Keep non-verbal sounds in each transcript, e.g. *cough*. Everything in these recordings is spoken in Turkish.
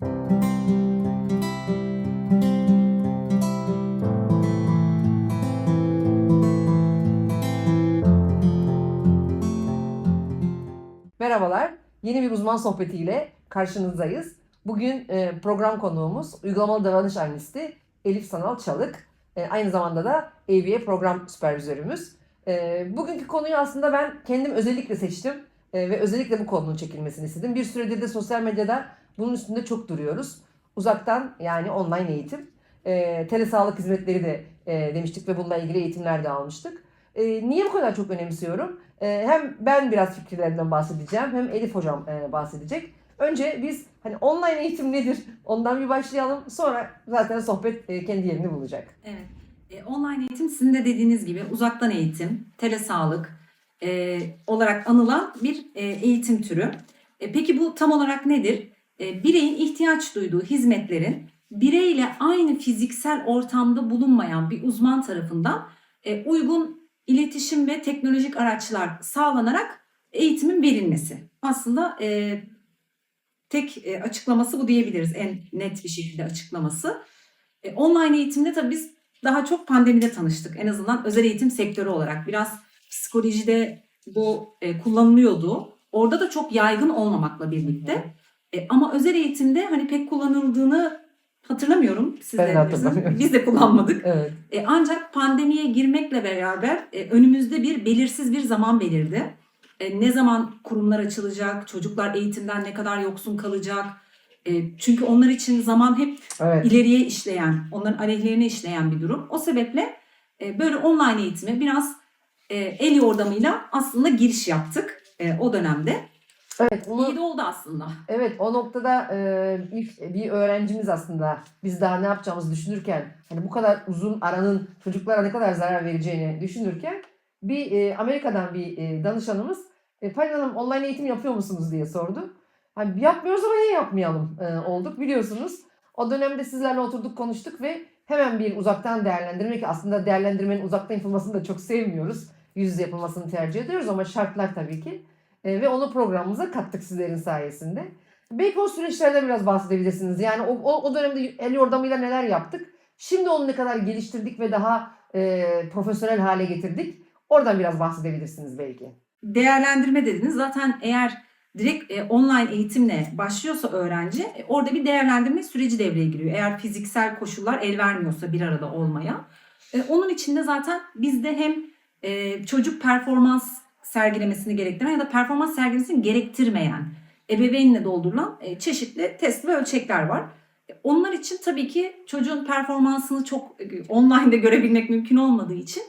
Merhabalar, yeni bir uzman sohbetiyle karşınızdayız. Bugün e, program konuğumuz uygulamalı davranış analisti Elif Sanal Çalık. E, aynı zamanda da ABA program süpervizörümüz. E, bugünkü konuyu aslında ben kendim özellikle seçtim ve özellikle bu konunun çekilmesini istedim. Bir süredir de sosyal medyada bunun üstünde çok duruyoruz. Uzaktan yani online eğitim, e, telesağlık hizmetleri de e, demiştik ve bununla ilgili eğitimler de almıştık. E, niye bu kadar çok önemsiyorum? Ee, hem ben biraz fikirlerimden bahsedeceğim hem Elif hocam e, bahsedecek. Önce biz hani online eğitim nedir ondan bir başlayalım. Sonra zaten sohbet e, kendi yerini bulacak. Evet. E, online eğitim sizin de dediğiniz gibi uzaktan eğitim, telesağlık e, olarak anılan bir e, eğitim türü. E, peki bu tam olarak nedir? E, bireyin ihtiyaç duyduğu hizmetlerin bireyle aynı fiziksel ortamda bulunmayan bir uzman tarafından e, uygun iletişim ve teknolojik araçlar sağlanarak eğitimin verilmesi. Aslında e, tek açıklaması bu diyebiliriz. En net bir şekilde açıklaması. Online eğitimde tabii biz daha çok pandemide tanıştık. En azından özel eğitim sektörü olarak. Biraz psikolojide bu kullanılıyordu. Orada da çok yaygın olmamakla birlikte. E, ama özel eğitimde hani pek kullanıldığını hatırlamıyorum. Siz Ben de hatırlamıyorum. Biz de kullanmadık. Evet. E, ancak pandemiye girmekle beraber e, önümüzde bir belirsiz bir zaman belirdi. E, ne zaman kurumlar açılacak, çocuklar eğitimden ne kadar yoksun kalacak. E, çünkü onlar için zaman hep Evet. ileriye işleyen, onların aleyhlerine işleyen bir durum. O sebeple e, böyle online eğitime biraz e, el yordamıyla aslında giriş yaptık e, o dönemde. Evet. Onu, İyi de oldu aslında. evet o noktada e, ilk bir öğrencimiz aslında biz daha ne yapacağımızı düşünürken hani bu kadar uzun aranın çocuklara ne kadar zarar vereceğini düşünürken bir e, Amerika'dan bir e, danışanımız e, Pelin Hanım online eğitim yapıyor musunuz diye sordu. Hani yapmıyoruz ama niye yapmayalım e, olduk biliyorsunuz. O dönemde sizlerle oturduk konuştuk ve hemen bir uzaktan değerlendirme ki aslında değerlendirmenin uzaktan yapılmasını da çok sevmiyoruz. Yüz yüze yapılmasını tercih ediyoruz ama şartlar tabii ki. E, ve onu programımıza kattık sizlerin sayesinde. Belki o süreçlerden biraz bahsedebilirsiniz. Yani o, o, o dönemde el yordamıyla neler yaptık? Şimdi onu ne kadar geliştirdik ve daha e, profesyonel hale getirdik? Oradan biraz bahsedebilirsiniz belki. değerlendirme dediniz. Zaten eğer direkt e, online eğitimle başlıyorsa öğrenci e, orada bir değerlendirme süreci devreye giriyor. Eğer fiziksel koşullar el vermiyorsa bir arada olmaya. E, onun için de zaten bizde hem e, çocuk performans sergilemesini gerektiren ya da performans sergilemesini gerektirmeyen ebeveynle doldurulan e, çeşitli test ve ölçekler var. E, Onlar için tabii ki çocuğun performansını çok e, online'da görebilmek mümkün olmadığı için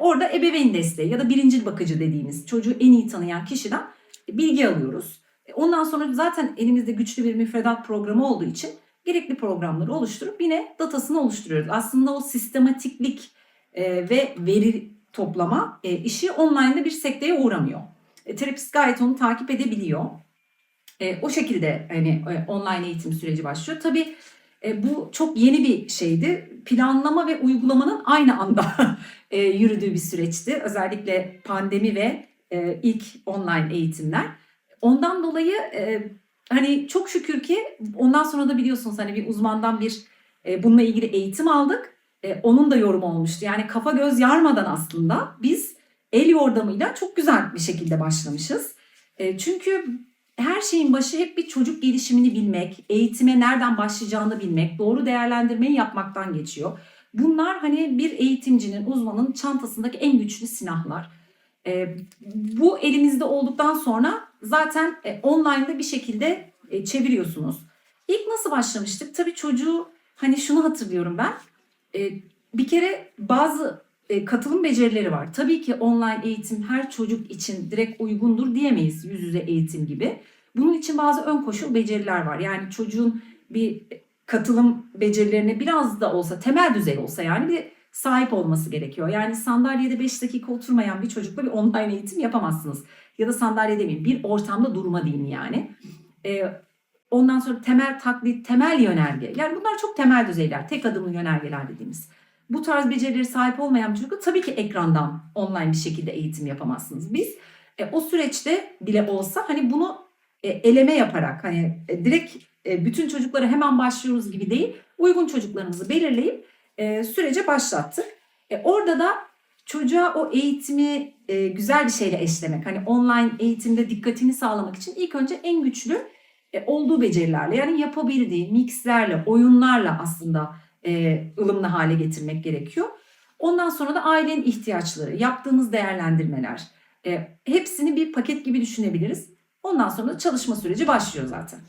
orada ebeveyn desteği ya da birincil bakıcı dediğimiz çocuğu en iyi tanıyan kişiden bilgi alıyoruz. Ondan sonra zaten elimizde güçlü bir müfredat programı olduğu için gerekli programları oluşturup yine datasını oluşturuyoruz. Aslında o sistematiklik ve veri toplama e, işi online'da bir sekteye uğramıyor. E, terapist gayet onu takip edebiliyor. E, o şekilde hani e, online eğitim süreci başlıyor. Tabii e, bu çok yeni bir şeydi. Planlama ve uygulamanın aynı anda *laughs* e, yürüdüğü bir süreçti. Özellikle pandemi ve e, ilk online eğitimler. Ondan dolayı e, hani çok şükür ki ondan sonra da biliyorsunuz hani bir uzmandan bir e, bununla ilgili eğitim aldık. E, onun da yorumu olmuştu. Yani kafa göz yarmadan aslında biz el yordamıyla çok güzel bir şekilde başlamışız. E, çünkü her şeyin başı hep bir çocuk gelişimini bilmek, eğitime nereden başlayacağını bilmek, doğru değerlendirmeyi yapmaktan geçiyor. Bunlar hani bir eğitimcinin, uzmanın çantasındaki en güçlü silahlar. Ee, bu elimizde olduktan sonra zaten e, online'da bir şekilde e, çeviriyorsunuz. İlk nasıl başlamıştık? Tabii çocuğu hani şunu hatırlıyorum ben. E, bir kere bazı e, katılım becerileri var. Tabii ki online eğitim her çocuk için direkt uygundur diyemeyiz yüz yüze eğitim gibi. Bunun için bazı ön koşul beceriler var. Yani çocuğun bir katılım becerilerine biraz da olsa temel düzey olsa yani bir sahip olması gerekiyor. Yani sandalyede 5 dakika oturmayan bir çocukla bir online eğitim yapamazsınız. Ya da sandalye demeyeyim bir ortamda durma diyeyim yani. Ee, ondan sonra temel taklit, temel yönerge. Yani bunlar çok temel düzeyler. Tek adımlı yönergeler dediğimiz. Bu tarz becerileri sahip olmayan bir çocukla tabii ki ekrandan online bir şekilde eğitim yapamazsınız. Biz e, o süreçte bile olsa hani bunu e, eleme yaparak hani e, direkt e, bütün çocuklara hemen başlıyoruz gibi değil. Uygun çocuklarımızı belirleyip e, sürece başlattık. E, orada da çocuğa o eğitimi e, güzel bir şeyle eşlemek. Hani online eğitimde dikkatini sağlamak için ilk önce en güçlü e, olduğu becerilerle yani yapabildiği mixlerle, oyunlarla aslında e, ılımlı hale getirmek gerekiyor. Ondan sonra da ailenin ihtiyaçları, yaptığımız değerlendirmeler, e, hepsini bir paket gibi düşünebiliriz. Ondan sonra da çalışma süreci başlıyor zaten.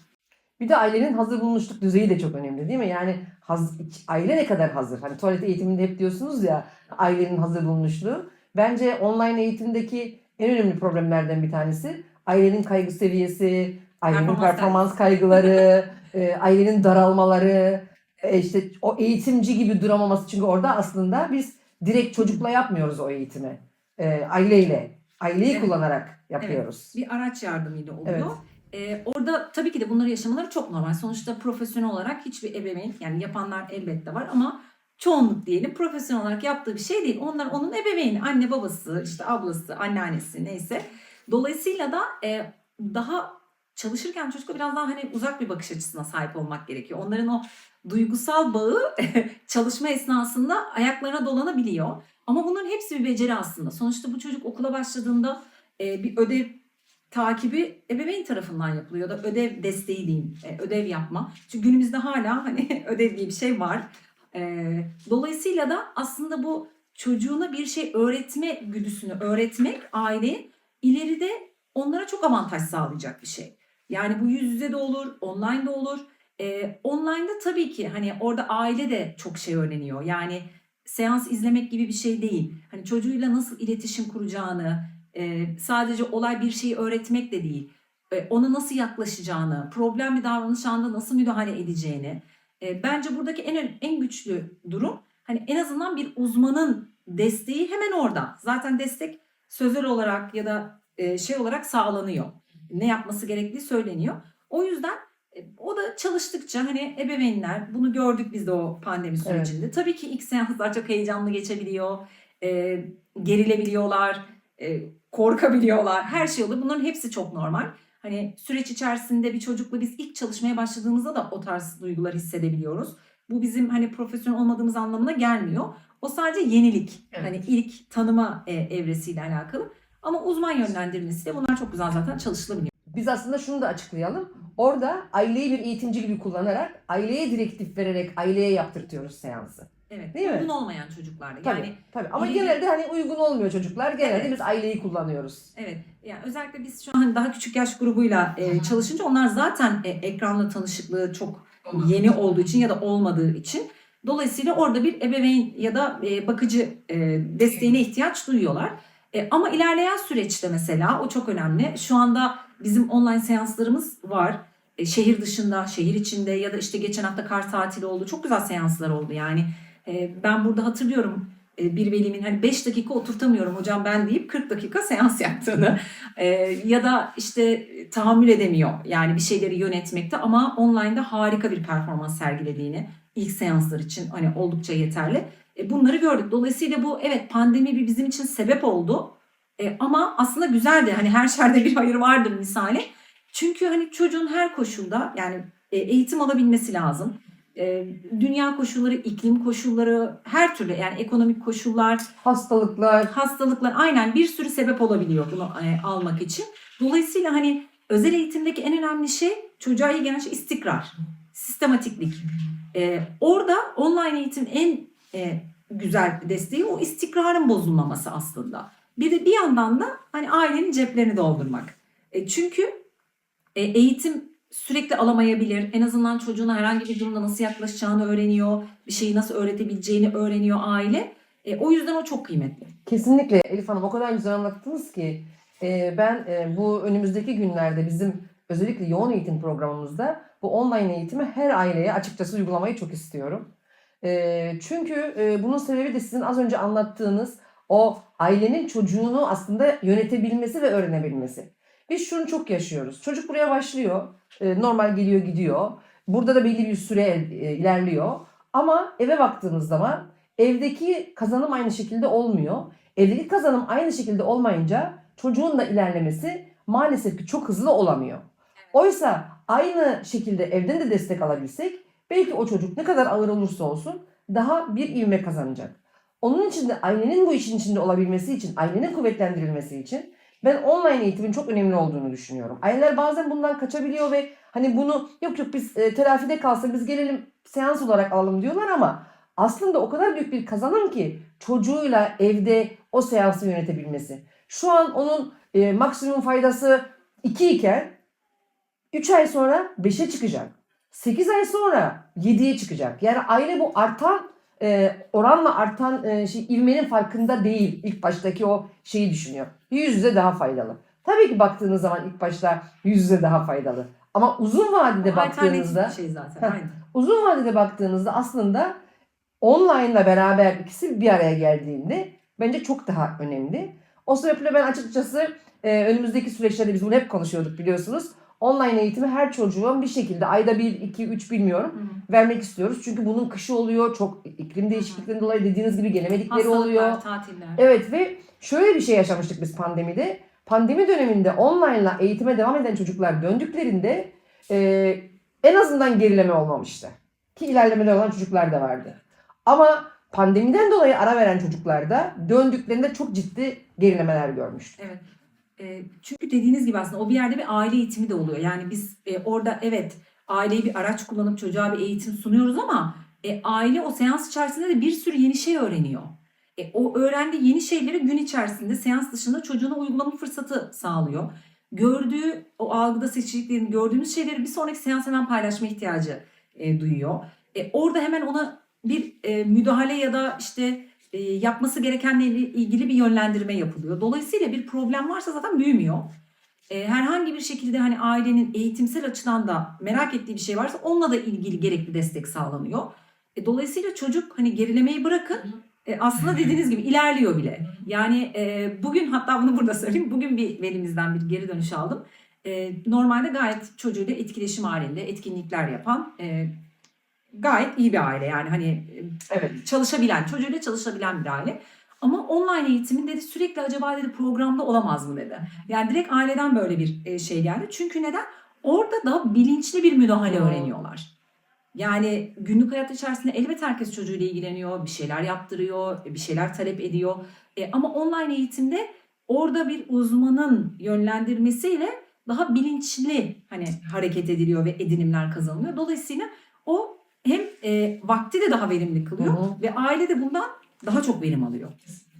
Bir de ailenin hazır bulunuşluk düzeyi de çok önemli değil mi? Yani haz, aile ne kadar hazır? Hani tuvalet eğitiminde hep diyorsunuz ya ailenin hazır bulunuşluğu. Bence online eğitimdeki en önemli problemlerden bir tanesi ailenin kaygı seviyesi, ailenin Performans performans kaygıları, *laughs* e, ailenin daralmaları, e, işte o eğitimci gibi duramaması. Çünkü orada aslında biz direkt çocukla yapmıyoruz o eğitimi. E, aileyle, aileyi Evet. kullanarak yapıyoruz. Bir araç yardımıyla oluyor. Evet. Ee, orada tabii ki de bunları yaşamaları çok normal. Sonuçta profesyonel olarak hiçbir ebeveyn yani yapanlar elbette var ama çoğunluk diyelim profesyonel olarak yaptığı bir şey değil. Onlar onun ebeveyni, anne babası, işte ablası, anneannesi neyse. Dolayısıyla da e, daha çalışırken çocukla biraz daha hani uzak bir bakış açısına sahip olmak gerekiyor. Onların o duygusal bağı *laughs* çalışma esnasında ayaklarına dolanabiliyor. Ama bunların hepsi bir beceri aslında. Sonuçta bu çocuk okula başladığında e, bir ödev takibi ebeveyn tarafından yapılıyor da ödev desteği diyeyim, e, ödev yapma. Çünkü günümüzde hala hani *laughs* ödev diye bir şey var. E, dolayısıyla da aslında bu çocuğuna bir şey öğretme güdüsünü öğretmek aile ileride onlara çok avantaj sağlayacak bir şey. Yani bu yüz yüze de olur, online de olur. E, online'da tabii ki hani orada aile de çok şey öğreniyor. Yani seans izlemek gibi bir şey değil. Hani çocuğuyla nasıl iletişim kuracağını, e, sadece olay bir şeyi öğretmek de değil. E, ona nasıl yaklaşacağını, problem bir davranış anında nasıl müdahale edeceğini. E, bence buradaki en en güçlü durum hani en azından bir uzmanın desteği hemen orada. Zaten destek sözel olarak ya da e, şey olarak sağlanıyor. Ne yapması gerektiği söyleniyor. O yüzden e, o da çalıştıkça hani ebeveynler bunu gördük biz de o pandemi Evet. sürecinde. Tabii ki ilk seanslar çok heyecanlı geçebiliyor. E, gerilebiliyorlar. E, korkabiliyorlar. Her şey oluyor. Bunların hepsi çok normal. Hani süreç içerisinde bir çocukla biz ilk çalışmaya başladığımızda da o tarz duygular hissedebiliyoruz. Bu bizim hani profesyonel olmadığımız anlamına gelmiyor. O sadece yenilik. Evet. Hani ilk tanıma e, evresiyle alakalı. Ama uzman yönlendirmesiyle bunlar çok güzel zaten çalışılabiliyor. Biz aslında şunu da açıklayalım. Orada aileyi bir eğitimci gibi kullanarak, aileye direktif vererek aileye yaptırtıyoruz seansı. Evet. Değil mi? uygun olmayan çocuklarda. Tabii, Yani tabii. Ama biri- genelde hani uygun olmuyor çocuklar. Genelde Evet. biz aileyi kullanıyoruz. Evet. Yani özellikle biz şu an daha küçük yaş grubuyla e, çalışınca onlar zaten e, ekranla tanışıklığı çok yeni olduğu için ya da olmadığı için dolayısıyla orada bir ebeveyn ya da e, bakıcı e, desteğine ihtiyaç duyuyorlar. E, ama ilerleyen süreçte mesela o çok önemli. Şu anda bizim online seanslarımız var. E, şehir dışında, şehir içinde ya da işte geçen hafta kar tatili oldu. Çok güzel seanslar oldu yani. E, ben burada hatırlıyorum e, bir velimin hani 5 dakika oturtamıyorum hocam ben deyip 40 dakika seans *laughs* yaptığını E, ya da işte tahammül edemiyor yani bir şeyleri yönetmekte ama online'da harika bir performans sergilediğini ilk seanslar için hani oldukça yeterli. E, bunları gördük. Dolayısıyla bu evet pandemi bir bizim için sebep oldu. E, ama aslında güzeldi. Hani her şerde *laughs* bir hayır vardır misali. Çünkü hani çocuğun her koşulda yani e, eğitim alabilmesi lazım. E, dünya koşulları, iklim koşulları, her türlü yani ekonomik koşullar, Hastalıklar, hastalıklar aynen bir sürü sebep olabiliyor bunu e, almak için. Dolayısıyla hani özel eğitimdeki en önemli şey çocuğa iyi gelen şey istikrar, sistematiklik. E, orada online eğitim en e, güzel desteği o istikrarın bozulmaması aslında. Bir de bir yandan da hani ailenin ceplerini doldurmak. E, çünkü e, eğitim sürekli alamayabilir. En azından çocuğuna herhangi bir durumda nasıl yaklaşacağını öğreniyor. Bir şeyi nasıl öğretebileceğini öğreniyor aile. E, o yüzden o çok kıymetli. Kesinlikle Elif Hanım o kadar güzel anlattınız ki e, ben e, bu önümüzdeki günlerde bizim özellikle yoğun eğitim programımızda bu online eğitimi her aileye açıkçası uygulamayı çok istiyorum. E, çünkü e, bunun sebebi de sizin az önce anlattığınız o ailenin çocuğunu aslında yönetebilmesi ve öğrenebilmesi. Biz şunu çok yaşıyoruz. Çocuk buraya başlıyor. e, normal geliyor gidiyor. Burada da belli bir süre e, ilerliyor. Ama eve baktığımız zaman evdeki kazanım aynı şekilde olmuyor. Evdeki kazanım aynı şekilde olmayınca çocuğun da ilerlemesi maalesef ki çok hızlı olamıyor. Oysa aynı şekilde evden de destek alabilsek belki o çocuk ne kadar ağır olursa olsun daha bir ivme kazanacak. Onun için de ailenin bu işin içinde olabilmesi için, ailenin kuvvetlendirilmesi için ben online eğitimin çok önemli olduğunu düşünüyorum. Aileler bazen bundan kaçabiliyor ve hani bunu yok yok biz e, telafide kalsın biz gelelim seans olarak alalım diyorlar ama aslında o kadar büyük bir kazanım ki çocuğuyla evde o seansı yönetebilmesi. Şu an onun e, maksimum faydası 2 iken 3 ay sonra 5'e çıkacak. 8 ay sonra 7'ye çıkacak. Yani aile bu artan e, oranla artan e, şey ivmenin farkında değil. İlk baştaki o şeyi düşünüyor. Yüz yüze daha faydalı. Tabii ki baktığınız zaman ilk başta yüz yüze daha faydalı. Ama uzun vadede Alternatif baktığınızda şey zaten. Heh. Uzun vadede baktığınızda aslında online ile beraber ikisi bir araya geldiğinde bence çok daha önemli. O sebeple ben açıkçası e, önümüzdeki süreçlerde biz bunu hep konuşuyorduk biliyorsunuz. Online eğitimi her çocuğun bir şekilde ayda bir, iki, üç bilmiyorum Hı vermek istiyoruz. Çünkü bunun kışı oluyor. Çok iklim değişikliklerinden dolayı dediğiniz gibi gelemedikleri oluyor. Hastalıklar, tatiller. Evet ve şöyle bir şey yaşamıştık biz pandemide. Pandemi döneminde online'la eğitime devam eden çocuklar döndüklerinde e, en azından gerileme olmamıştı. Ki ilerlemede olan çocuklar da vardı. Ama pandemiden dolayı ara veren çocuklarda döndüklerinde çok ciddi gerilemeler görmüştük. Evet. Çünkü dediğiniz gibi aslında o bir yerde bir aile eğitimi de oluyor. Yani biz e, orada evet aileyi bir araç kullanıp çocuğa bir eğitim sunuyoruz ama e, aile o seans içerisinde de bir sürü yeni şey öğreniyor. E, o öğrendiği yeni şeyleri gün içerisinde seans dışında çocuğuna uygulama fırsatı sağlıyor. Gördüğü o algıda seçiciliklerini gördüğümüz şeyleri bir sonraki seans hemen paylaşma ihtiyacı e, duyuyor. E, orada hemen ona bir e, müdahale ya da işte yapması gerekenle ilgili bir yönlendirme yapılıyor. Dolayısıyla bir problem varsa zaten büyümüyor. E, herhangi bir şekilde hani ailenin eğitimsel açıdan da merak ettiği bir şey varsa onunla da ilgili gerekli destek sağlanıyor. E, dolayısıyla çocuk hani gerilemeyi bırakın e, aslında dediğiniz gibi ilerliyor bile. Yani e, bugün hatta bunu burada söyleyeyim. Bugün bir velimizden bir geri dönüş aldım. E, normalde gayet çocuğuyla etkileşim halinde etkinlikler yapan e, gayet iyi bir aile. Yani hani e, Evet. çalışabilen, çocuğuyla çalışabilen bir aile. Ama online eğitimin dedi sürekli acaba dedi programda olamaz mı dedi. Yani direkt aileden böyle bir e, şey geldi. Çünkü neden? Orada da bilinçli bir müdahale Hmm. öğreniyorlar. Yani günlük hayat içerisinde elbet herkes çocuğuyla ilgileniyor, bir şeyler yaptırıyor, bir şeyler talep ediyor. E, ama online eğitimde orada bir uzmanın yönlendirmesiyle daha bilinçli hani hareket ediliyor ve edinimler kazanılıyor. Dolayısıyla o e, vakti de daha verimli kılıyor Hı hı. ve aile de bundan daha çok verim alıyor.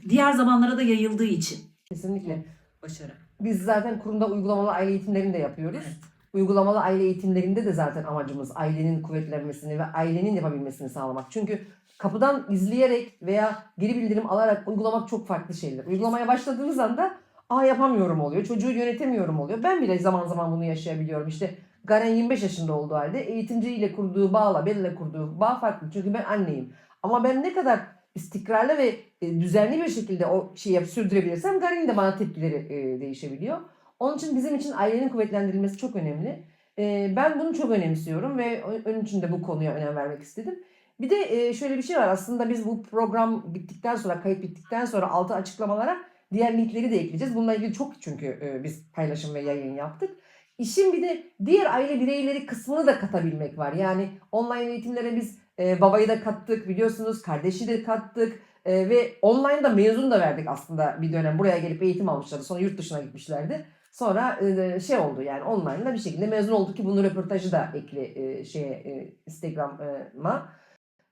Diğer zamanlara da yayıldığı için Kesinlikle. başarı. Biz zaten kurumda uygulamalı aile eğitimlerini de yapıyoruz. Evet. Uygulamalı aile eğitimlerinde de zaten amacımız ailenin kuvvetlenmesini ve ailenin yapabilmesini sağlamak. Çünkü kapıdan izleyerek veya geri bildirim alarak uygulamak çok farklı şeyler. Uygulamaya başladığınız anda aa yapamıyorum oluyor, çocuğu yönetemiyorum oluyor. Ben bile zaman zaman bunu yaşayabiliyorum. İşte Garen 25 yaşında olduğu halde eğitimciyle kurduğu bağla benimle kurduğu bağ farklı. Çünkü ben anneyim. Ama ben ne kadar istikrarlı ve e, düzenli bir şekilde o şeyi sürdürebilirsem Garen'in de bana tepkileri e, değişebiliyor. Onun için bizim için ailenin kuvvetlendirilmesi çok önemli. Ee, ben bunu çok önemsiyorum ve onun için de bu konuya önem vermek istedim. Bir de e, şöyle bir şey var aslında biz bu program bittikten sonra, kayıt bittikten sonra altı açıklamalara diğer linkleri de ekleyeceğiz. Bununla ilgili çok çünkü e, biz paylaşım ve yayın yaptık. İşin bir de diğer aile bireyleri kısmını da katabilmek var. Yani online eğitimlere biz e, babayı da kattık biliyorsunuz, kardeşi de kattık. E, ve online'da mezun da verdik aslında bir dönem. Buraya gelip eğitim almışlardı. Sonra yurt dışına gitmişlerdi. Sonra e, şey oldu yani online'da bir şekilde mezun olduk ki bunun röportajı da ekli e, şeye e, Instagram'a.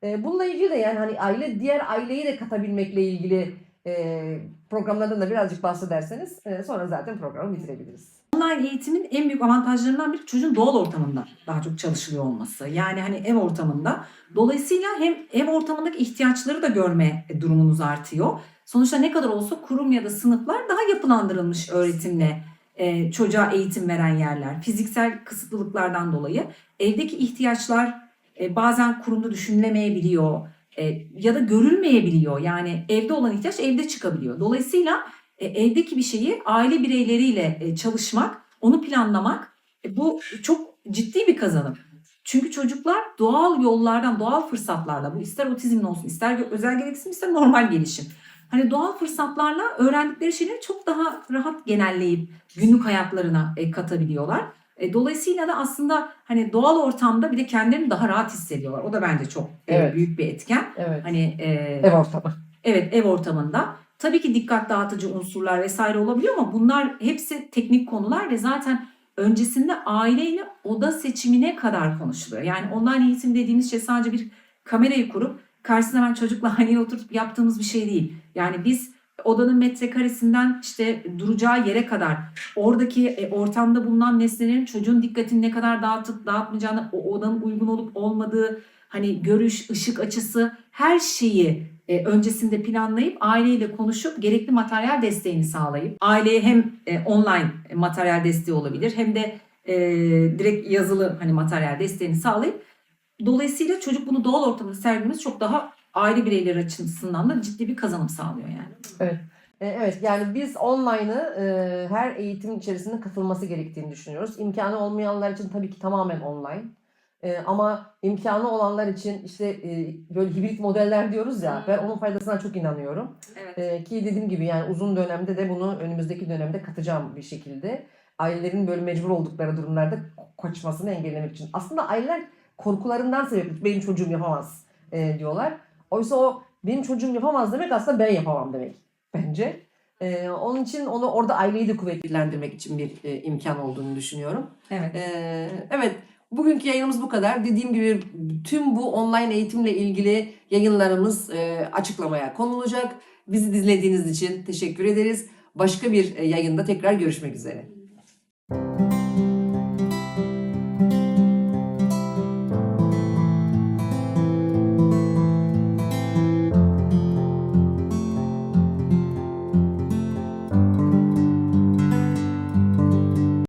E, bununla ilgili de yani hani aile diğer aileyi de katabilmekle ilgili e, programlardan da birazcık bahsederseniz e, sonra zaten programı bitirebiliriz. Online eğitimin en büyük avantajlarından biri çocuğun doğal ortamında daha çok çalışılıyor olması. Yani hani ev ortamında. Dolayısıyla hem ev ortamındaki ihtiyaçları da görme durumunuz artıyor. Sonuçta ne kadar olsa kurum ya da sınıflar daha yapılandırılmış öğretimle e, çocuğa eğitim veren yerler. Fiziksel kısıtlılıklardan dolayı evdeki ihtiyaçlar e, bazen kurumda düşünülemeyebiliyor e, ya da görülmeyebiliyor. Yani evde olan ihtiyaç evde çıkabiliyor. Dolayısıyla e, evdeki bir şeyi aile bireyleriyle e, çalışmak, onu planlamak e, bu çok ciddi bir kazanım. Çünkü çocuklar doğal yollardan, doğal fırsatlarla bu ister otizmli olsun, ister özel gereksinim, ister normal gelişim. Hani doğal fırsatlarla öğrendikleri şeyleri çok daha rahat genelleyip günlük hayatlarına e, katabiliyorlar. E, dolayısıyla da aslında hani doğal ortamda bir de kendilerini daha rahat hissediyorlar. O da bence çok e, Evet. büyük bir etken. Evet. Hani e, Ev ortamı. Evet ev ortamında. Tabii ki dikkat dağıtıcı unsurlar vesaire olabiliyor ama bunlar hepsi teknik konular ve zaten öncesinde aileyle oda seçimine kadar konuşuluyor. Yani online eğitim dediğimiz şey sadece bir kamerayı kurup karşısına ben çocukla aynı yere oturtup yaptığımız bir şey değil. Yani biz odanın metrekaresinden işte duracağı yere kadar oradaki e, ortamda bulunan nesnelerin çocuğun dikkatini ne kadar dağıtıp dağıtmayacağını, o odanın uygun olup olmadığı hani görüş, ışık açısı her şeyi e, öncesinde planlayıp aileyle konuşup gerekli materyal desteğini sağlayıp aileye hem e, online materyal desteği olabilir hem de e, direkt yazılı hani materyal desteğini sağlayıp dolayısıyla çocuk bunu doğal ortamda sergilemesi çok daha aile bireyleri açısından da ciddi bir kazanım sağlıyor yani. E, Evet yani biz online'ı e, her eğitim içerisinde katılması gerektiğini düşünüyoruz. İmkanı olmayanlar için tabii ki tamamen online. E, ama imkanı olanlar için işte e, böyle hibrit modeller diyoruz ya Hmm. ben onun faydasına çok inanıyorum. Evet. E, ki dediğim gibi yani uzun dönemde de bunu önümüzdeki dönemde katacağım bir şekilde. Ailelerin böyle mecbur oldukları durumlarda kaçmasını engellemek için. Aslında aileler korkularından sebep benim çocuğum yapamaz e, diyorlar. Oysa o benim çocuğum yapamaz demek aslında ben yapamam demek bence. E, onun için onu orada aileyi de kuvvetlendirmek için bir e, imkan olduğunu düşünüyorum. Evet. Ee, evet, bugünkü yayınımız bu kadar. Dediğim gibi tüm bu online eğitimle ilgili yayınlarımız e, açıklamaya konulacak. Bizi dinlediğiniz için teşekkür ederiz. Başka bir e, yayında tekrar görüşmek üzere.